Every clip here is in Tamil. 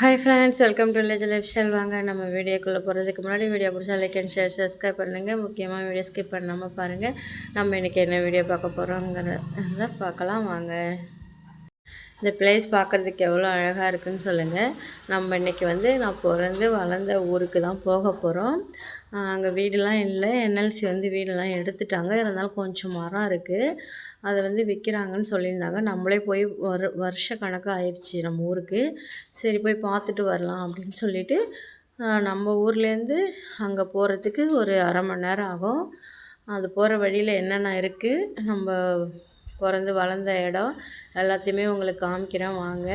Hi friends welcome to village life style வாங்க நம்ம வீடியோக்குள்ளே போகிறதுக்கு முன்னாடி வீடியோ பிடிச்சா லைக் அண்ட் ஷேர் சப்ஸ்கிரைப் பண்ணுங்கள் முக்கியமாக வீடியோ ஸ்கிப் பண்ணாமல் பாருங்கள் நம்ம இன்றைக்கி என்ன வீடியோ பார்க்க போகிறோங்கிறத பார்க்கலாம் வாங்க. இந்த பிளேஸ் பார்க்குறதுக்கு எவ்வளோ அழகாக இருக்குன்னு சொல்லுங்கள் நம்ம இன்றைக்கி வந்து நான் பிறந்து வளர்ந்த ஊருக்கு தான் போக போகிறோம் அங்கே வீடெலாம் இல்லை. என்எல்சி வந்து வீடெல்லாம் எடுத்துட்டாங்க. இருந்தாலும் கொஞ்சம் மரம் இருக்குது அதை வந்து விற்கிறாங்கன்னு சொல்லியிருந்தாங்க. நம்மளே போய் வரு வருஷ கணக்கு ஆயிடுச்சு நம்ம ஊருக்கு. சரி போய் பார்த்துட்டு வரலாம் அப்படின்னு சொல்லிட்டு நம்ம ஊர்லேருந்து அங்கே போகிறதுக்கு ஒரு அரை மணி நேரம் ஆகும். அது போகிற வழியில் என்னென்ன இருக்குது நம்ம பிறந்து வளர்ந்த இடம். எல்லாத்தையுமே உங்களுக்கு காமிக்கிறேன். வாங்க.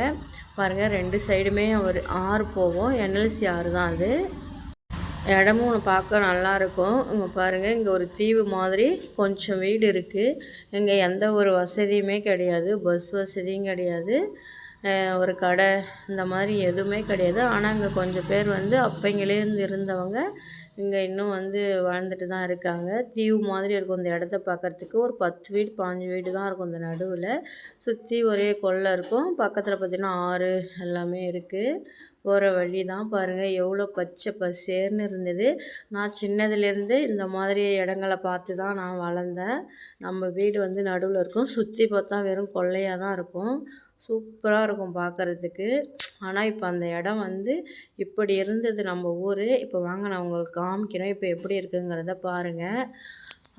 பாருங்கள் ரெண்டு சைடுமே ஒரு ஆறு போவோம் என்எல்சி ஆறு தான் அது. இடமும் பார்க்க நல்லாயிருக்கும் இங்கே பாருங்கள் இங்கே ஒரு தீவு மாதிரி கொஞ்சம் வீடு இருக்குது இங்கே எந்த ஒரு வசதியுமே கிடையாது. பஸ் வசதியும் கிடையாது. ஒரு கடை இந்த மாதிரி எதுவுமே கிடையாது. ஆனால் இங்கே கொஞ்சம் பேர் வந்து அப்பைங்களேருந்து இருந்தவங்க இங்கே இன்னும் வந்து வாழ்ந்துட்டு தான் இருக்காங்க. தீவு மாதிரி இருக்கும் இந்த இடத்த பார்க்குறதுக்கு ஒரு பத்து வீடு பாஞ்சு வீடு தான் இருக்கும் இந்த நடுவில். சுற்றி ஒரே கொல்லை இருக்கும். பக்கத்தில் பார்த்திங்கன்னா ஆறு எல்லாமே இருக்குது போகிற வழி தான் பாருங்கள் எவ்வளோ பச்சை பசேர்னு இருந்தது. நான் சின்னதுலேருந்து இந்த மாதிரி இடங்களை பார்த்து தான் நான் வளர்ந்தேன். நம்ம வீடு வந்து நடுவில் இருக்கும். சுற்றி பார்த்தா வெறும் கொள்ளையாக தான் இருக்கும். சூப்பராக இருக்கும் பார்க்குறதுக்கு. ஆனால் இப்போ அந்த இடம் வந்து இப்படி இருந்தது நம்ம ஊர். இப்போ வாங்க நான் உங்களுக்கு காமிக்கிறேன். இப்போ எப்படி இருக்குங்கிறத பாருங்கள்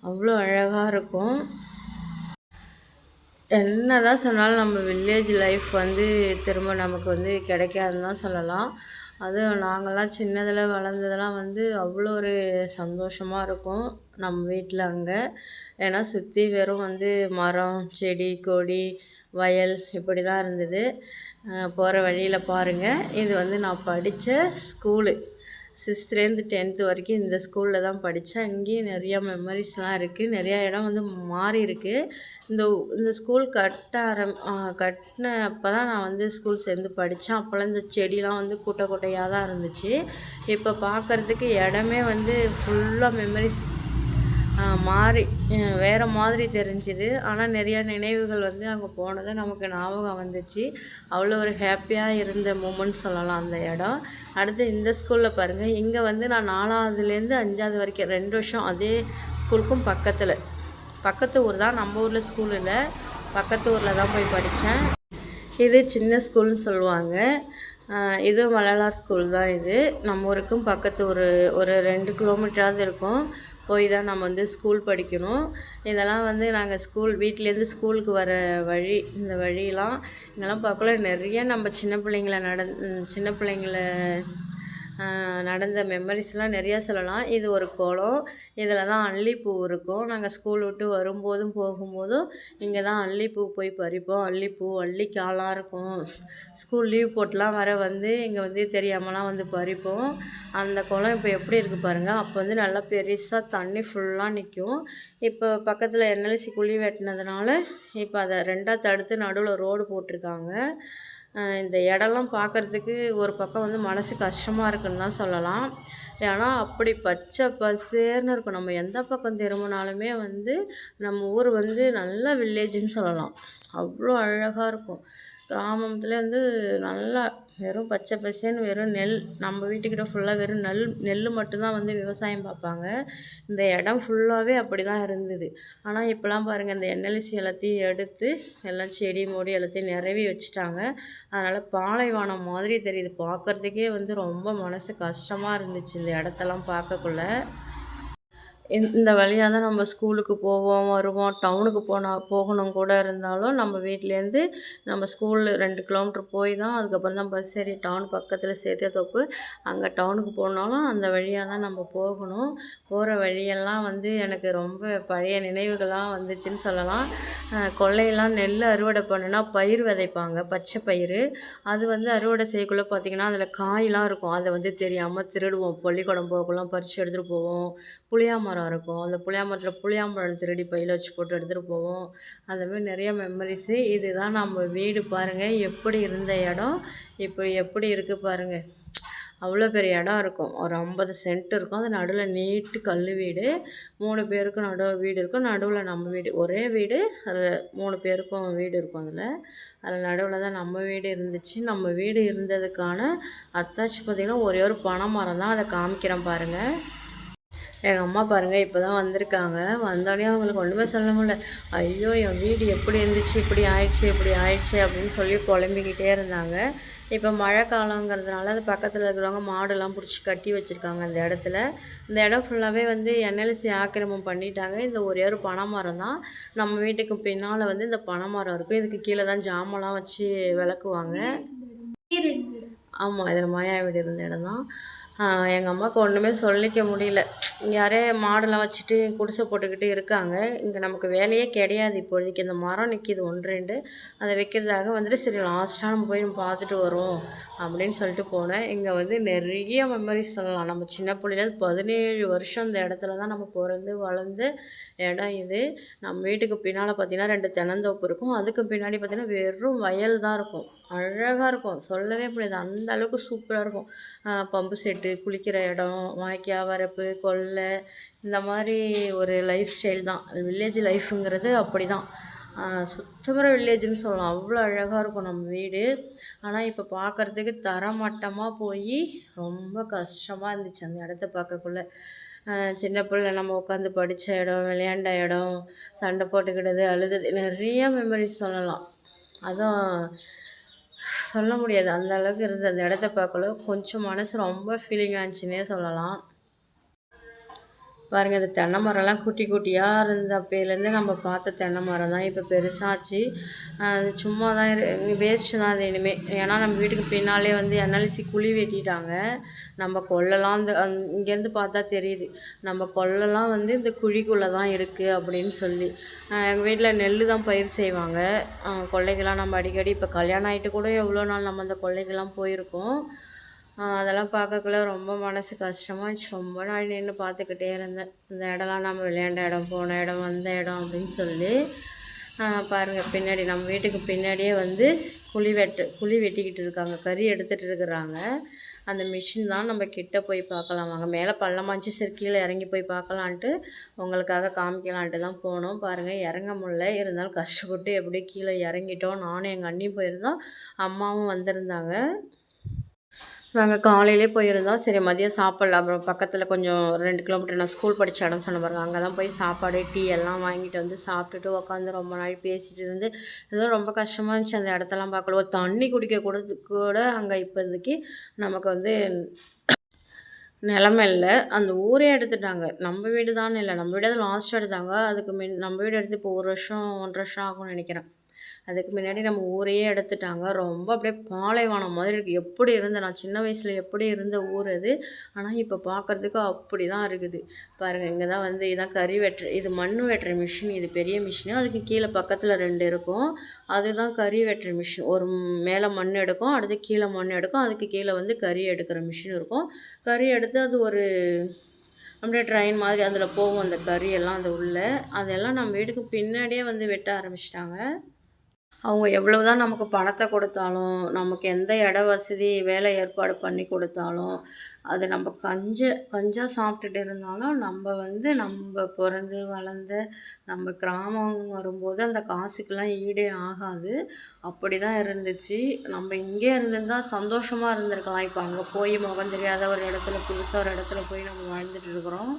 அவ்வளோ அழகாக இருக்கும். என்ன தான் சொன்னாலும் நம்ம வில்லேஜ் லைஃப் வந்து திரும்ப நமக்கு வந்து கிடைக்காதுன்னு தான் சொல்லலாம். அதுவும் நாங்கள்லாம் சின்னதில் வளர்ந்ததெல்லாம் வந்து அவ்வளோ ஒரு சந்தோஷமாக இருக்கும் நம்ம வீட்டில் அங்கே. ஏன்னா சுற்றி வெறும் வந்து மரம் செடி கொடி வயல் இப்படி தான் இருந்தது போகிற வழியில் பாருங்கள் இது வந்து நான் படித்த ஸ்கூலு சிக்ஸ்த்லேருந்து டென்த்து வரைக்கும் இந்த ஸ்கூலில் தான் படித்தேன் இங்கேயும் நிறையா மெமரிஸ்லாம் இருக்குது நிறையா இடம் வந்து மாறி இருக்குது இந்த இந்த ஸ்கூல் கட்ட ஆரம் கட்டின அப்போ தான் நான் வந்து ஸ்கூல் சேர்ந்து படித்தேன் அப்போல்லாம் இந்த செடிலாம் வந்து கூட்ட கூட்டையாக தான் இருந்துச்சு. இப்போ பார்க்குறதுக்கு இடமே வந்து ஃபுல்லாக மெமரிஸ் மாறி வேறு மாதிரி தெரிஞ்சுது. ஆனால் நிறையா நினைவுகள் வந்து அங்கே போனது நமக்கு ஞாபகம் வந்துச்சு. அவ்வளோ ஒரு ஹாப்பியாக இருந்த மூமெண்ட் சொல்லலாம் அந்த இடம். அடுத்து இந்த ஸ்கூலில் பாருங்கள் இங்கே வந்து நான் நாலாவதுலேருந்து அஞ்சாவது வரைக்கும் ரெண்டு வருஷம் அதே ஸ்கூலுக்கும் பக்கத்தில். பக்கத்து ஊர் தான். நம்ம ஊரில் ஸ்கூல் இல்லை. பக்கத்து ஊரில் தான் போய் படித்தேன் இது சின்ன ஸ்கூல்னு சொல்லுவாங்க. இது மலலார் ஸ்கூல் தான் இது. நம்ம ஊருக்கும் பக்கத்து ஒரு ஒரு ரெண்டு கிலோமீட்டராவது இருக்கும். போய் தான் நம்ம வந்து ஸ்கூல் படிக்கணும். இதெல்லாம் வந்து நாங்கள் ஸ்கூல் வீட்டிலேருந்து ஸ்கூலுக்கு வர வழி இந்த வழியெலாம் இங்கெல்லாம் பார்க்கல. நிறைய நம்ம சின்ன பிள்ளைங்கள நட சின்ன பிள்ளைங்கள நடந்த மெமரிஸ்லாம் நிறையா சொல்லலாம். இது ஒரு குளம். இதில் தான் அல்லிப்பூ இருக்கும். நாங்கள் ஸ்கூல் விட்டு வரும்போதும் போகும்போதும் இங்கே தான் அல்லிப்பூ போய் பறிப்போம். அல்லிப்பூ அல்லிக்காலாம் இருக்கும். ஸ்கூல் லீவ் போட்டுலாம் வர வந்து இங்கே வந்து தெரியாமலாம் வந்து பறிப்போம். அந்த குளம் இப்போ எப்படி இருக்குது பாருங்கள் அப்போ வந்து நல்லா பெருசாக தண்ணி ஃபுல்லாக நிற்கும் இப்போ பக்கத்தில் என்எல்சி குழி வெட்டினதுனால இப்போ அதை ரெண்டாக தடுத்து நடுவில் ரோடு போட்டிருக்காங்க. இந்த இடம்லாம் பார்க்குறதுக்கு ஒரு பக்கம் வந்து மனசு கஷ்டமாக இருக்குன்னு தான் சொல்லலாம். ஏன்னா அப்படி பச்சை பசேர்னு இருக்கும். நம்ம எந்த பக்கம் திரும்பினாலுமே வந்து நம்ம ஊர் வந்து நல்ல வில்லேஜுன்னு சொல்லலாம். அவ்வளோ அழகாக இருக்கும். கிராமத்தில் வந்து நல்லா வெறும் பச்சை பசேன்னு வெறும் நெல் நம்ம வீட்டுக்கிட்ட ஃபுல்லாக வெறும் நெல் நெல் மட்டும்தான் வந்து விவசாயம் பார்ப்பாங்க. இந்த இடம் ஃபுல்லாகவே அப்படி தான் இருந்தது. ஆனால் இப்போலாம் பாருங்கள் இந்த என்எல்சி எல்லாத்தையும் எடுத்து எல்லாம் செடி மூடி எல்லாத்தையும் நிறவி வச்சுட்டாங்க. அதனால் பாலைவனம் மாதிரி தெரியுது. பார்க்குறதுக்கே வந்து ரொம்ப மனசு கஷ்டமாக இருந்துச்சு இந்த இடத்தெல்லாம் பார்க்கக்குள்ள. இந்த வழியாக தான் நம்ம ஸ்கூலுக்கு போவோம் வருவோம். டவுனுக்கு போனால் போகணும் கூட இருந்தாலும் நம்ம வீட்டிலேருந்து நம்ம ஸ்கூலு ரெண்டு கிலோமீட்ரு போய் தான் அதுக்கப்புறம் தான் பஸ் ஏறி டவுன் பக்கத்தில் தோப்பு. அங்கே டவுனுக்கு போனாலும் அந்த வழியாக தான் நம்ம போகணும். போகிற வழியெல்லாம் வந்து எனக்கு ரொம்ப பழைய நினைவுகளாக வந்துச்சுன்னு சொல்லலாம். கொள்ளையெல்லாம் நெல் அறுவடை பண்ணுனா பயிர் விதைப்பாங்க பச்சை பயிர் அது வந்து அறுவடை செய்யக்குள்ளே பார்த்திங்கன்னா அதில் காயெலாம் இருக்கும். அதை வந்து தெரியாமல் திருடுவோம். பள்ளிக்கூடம் போகலாம் பறித்து எடுத்துகிட்டு போவோம். புளியாமரம் மரம் இருக்கும். அந்த புளியா மரத்தில் புளியாம்பழம் திருடி பையில் வச்சு போட்டு எடுத்துகிட்டு போவோம். அந்தமாதிரி நிறைய மெமரிஸு இதுதான் நம்ம வீடு பாருங்கள் எப்படி இருந்த இடம் இப்போ எப்படி இருக்குது பாருங்கள் அவ்வளோ பெரிய இடம் இருக்கும். ஒரு ஐம்பது சென்ட் இருக்கும். அது நடுவில் நீட்டு கல் வீடு. மூணு பேருக்கும் நடு வீடு இருக்கும். நடுவில் நம்ம வீடு ஒரே வீடு. அதில் மூணு பேருக்கும் வீடு இருக்கும் அதில். அதில் நடுவில் தான் நம்ம வீடு இருந்துச்சு. நம்ம வீடு இருந்ததுக்கான அத்தாச்சி பார்த்திங்கன்னா ஒரே ஒரு பனை மரம் தான் அதை காமிக்கிறேன் பாருங்கள் எங்கள் அம்மா பாருங்கள் இப்போ தான் வந்திருக்காங்க. வந்தோடனே அவங்களுக்கு ஒன்றுமே சொல்ல முடியல. ஐயோ என் வீடு எப்படி இருந்துச்சு இப்படி ஆயிடுச்சு இப்படி ஆயிடுச்சு அப்படின்னு சொல்லி புலம்பிக்கிட்டே இருந்தாங்க. இப்போ மழை காலங்கிறதுனால அது பக்கத்தில் இருக்கிறவங்க மாடெல்லாம் பிடிச்சி கட்டி வச்சுருக்காங்க அந்த இடத்துல. இந்த இடம் ஃபுல்லாகவே வந்து என்எல்சி ஆக்கிரமம் பண்ணிட்டாங்க. இந்த ஒரே ஒரு பனை மரம் தான். நம்ம வீட்டுக்கு பின்னால் வந்து இந்த பனை மரம் இருக்கும். இதுக்கு கீழே தான் ஜாமெல்லாம் வச்சு விளக்குவாங்க. ஆமாம் இதில் மாயா வீடு இருந்த இடம் தான். எங்கள் அம்மாவுக்கு ஒன்றுமே சொல்லிக்க முடியல. யாரே மாடெல்லாம் வச்சுட்டு குடிசை போட்டுக்கிட்டு இருக்காங்க. இங்கே நமக்கு வேலையே கிடையாது. இப்போதைக்கு இந்த மரம் நிற்கிது ஒன்று ரெண்டு. அதை வைக்கிறதாக வந்துட்டு சரி லாஸ்ட்டாக நம்ம போய் நம்ம பார்த்துட்டு வரோம் அப்படின்னு சொல்லிட்டு போனேன். இங்கே வந்து நிறைய மெமரிஸ் சொல்லலாம். நம்ம சின்ன பிள்ளையில பதினேழு வருஷம் இந்த இடத்துல தான் நம்ம பிறந்து வளர்ந்து இடம் இது. நம்ம வீட்டுக்கு பின்னால் பார்த்திங்கன்னா ரெண்டு தென்னந்தோப்பு இருக்கும். அதுக்கு பின்னாடி பார்த்திங்கன்னா வெறும் வயல் தான் இருக்கும். அழகாக இருக்கும். சொல்லவே முடியாது. அந்த அளவுக்கு சூப்பராக இருக்கும். பம்பு செட்டு குளிக்கிற இடம் வாய்க்கா வரப்பு கொல்லை இந்த மாதிரி ஒரு லைஃப் ஸ்டைல் தான். வில்லேஜ் லைஃப்புங்கிறது அப்படி தான் சுத்தமர வில்லேஜ்னு சொல்லலாம். அவ்வளோ அழகாக இருக்கும் நம்ம வீடு. ஆனால் இப்போ பார்க்குறதுக்கு தரமட்டமாக போய் ரொம்ப கஷ்டமாக இருந்துச்சு அந்த இடத்த பார்க்கக்குள்ள சின்ன பிள்ளை நம்ம உட்காந்து படித்த இடம் விளையாண்ட இடம் சண்டை போட்டுக்கிட்டது அழுதது நிறைய மெமரிஸ் சொல்லலாம். அதுவும் சொல்ல முடியாது. அந்த அளவுக்கு இருந்தது. அந்த இடத்த பார்க்கல கொஞ்சம் மனசு ரொம்ப ஃபீலிங் ஆச்சுன்னே சொல்லலாம். பாருங்கள் இந்த தென்னை மரம்லாம் குட்டி குட்டியாக இருந்த அப்போலேருந்து நம்ம பார்த்த தென்னை மரம் தான் இப்போ பெருசாச்சு. அது சும்மா தான் வேஸ்ட்டு தான் அது இனிமேல் ஏன்னா நம்ம வீட்டுக்கு பின்னாலே வந்து என்எல்சி குழி வெட்டிட்டாங்க. நம்ம கொள்ளலாம் இந்த இங்கேருந்து பார்த்தா தெரியுது. நம்ம கொள்ளலாம் வந்து இந்த குழிக்குள்ளே தான் இருக்குது அப்படின்னு சொல்லி. எங்கள் வீட்டில் நெல் தான் பயிர் செய்வாங்க. கொள்ளைக்கெல்லாம் நம்ம அடிக்கடி இப்போ கல்யாணம் ஆகிட்டு கூட எவ்வளோ நாள் நம்ம அந்த கொள்ளைக்கெல்லாம் போயிருக்கோம். அதெல்லாம் பார்க்கக்குள்ள ரொம்ப மனசு கஷ்டமாக இருந்துச்சு ரொம்ப நாள் நின்று பார்த்துக்கிட்டே இருந்தேன். இந்த இடம்லாம் நம்ம விளையாண்ட இடம் போன இடம் வந்த இடம் அப்படின்னு சொல்லி. பாருங்கள் பின்னாடி நம்ம வீட்டுக்கு பின்னாடியே வந்து குழி வெட்டு குழி வெட்டிக்கிட்டு இருக்காங்க. கறி எடுத்துகிட்டு இருக்கிறாங்க. அந்த மிஷின் தான் நம்ம கிட்ட போய் பார்க்கலாம். வாங்க மேலே பள்ளமாச்சு சரி கீழே இறங்கி போய் பார்க்கலான்ட்டு உங்களுக்காக காமிக்கலான்ட்டு தான் போனோம். பாருங்கள் இறங்க முடில இருந்தாலும் கஷ்டப்பட்டு எப்படி கீழே இறங்கிட்டோம். நானும் எங்கள் அண்ணியும் போயிருந்தோம். அம்மாவும் வந்திருந்தாங்க. நாங்கள் காலையிலே போயிருந்தோம். சரி மதியம் சாப்பிட்ல அப்புறம் பக்கத்தில் கொஞ்சம் ரெண்டு கிலோமீட்டர் நான் ஸ்கூல் படித்த இடம் சொன்ன பாருங்க. அங்கே தான் போய் சாப்பாடு டீ எல்லாம் வாங்கிட்டு வந்து சாப்பிட்டுட்டு உட்காந்து ரொம்ப நாள் பேசிகிட்டு இருந்து ஏதோ ரொம்ப கஷ்டமாக இருந்துச்சு அந்த இடத்தெல்லாம் பார்க்கல. ஒரு தண்ணி குடிக்க கூட கூட அங்கே இப்போதைக்கு நமக்கு வந்து நிலமை இல்லை. அந்த ஊரே எடுத்துட்டாங்க. நம்ம வீடு தான் இல்லை. நம்ம வீடு தான் லாஸ்ட் எடுத்தாங்க. அதுக்கு மின் நம்ம வீடு எடுத்து இப்போ ஒரு வருஷம் ஒன்றரை வருஷம் ஆகும்னு நினைக்கிறேன். அதுக்கு முன்னாடி நம்ம ஊரையே எடுத்துட்டாங்க. ரொம்ப அப்படியே பாலைவனம் மாதிரி இருக்குது எப்படி இருந்த நான் சின்ன வயசில் எப்படி இருந்த ஊர் அது. ஆனால் இப்போ பார்க்குறதுக்கு அப்படி தான் இருக்குது. பாருங்கள் இங்கே தான் வந்து இதான் கறி வெட்டுற இது மண் வெட்டுற மிஷின் இது பெரிய மிஷின் அதுக்கு கீழே பக்கத்தில் ரெண்டு இருக்கும். அதுதான் கறி வெட்டுற மிஷின் ஒரு மேலே மண் எடுக்கும் அடுத்து கீழே மண் எடுக்கும் அதுக்கு கீழே வந்து கறி எடுக்கிற மிஷின் இருக்கும். கறி எடுத்து அது ஒரு அப்படியே ட்ரெயின் மாதிரி அதில் போகும் அந்த கறி எல்லாம் அந்த உள்ளே. அதெல்லாம் நம்ம வீட்டுக்கு பின்னாடியே வந்து வெட்ட ஆரம்பிச்சிட்டாங்க. அவங்க எவ்வளோ தான் நமக்கு பணத்தை கொடுத்தாலும் நமக்கு எந்த இட வசதி வேலை ஏற்பாடு பண்ணி கொடுத்தாலும் அது நம்ம கஞ்ச கஞ்சாக சாப்பிட்டுட்டு இருந்தாலும் நம்ம வந்து நம்ம பிறந்து வளர்ந்த நம்ம கிராமம் வரும்போது அந்த காசுக்கெல்லாம் ஈடே ஆகாது. அப்படி தான் இருந்துச்சு. நம்ம இங்கே இருந்திருந்தால் சந்தோஷமாக இருந்திருக்கலாம். இப்போ அங்கே போய் முகம் தெரியாத ஒரு இடத்துல புதுசாக ஒரு இடத்துல போய் நம்ம வாழ்ந்துட்டு இருக்கிறோம்.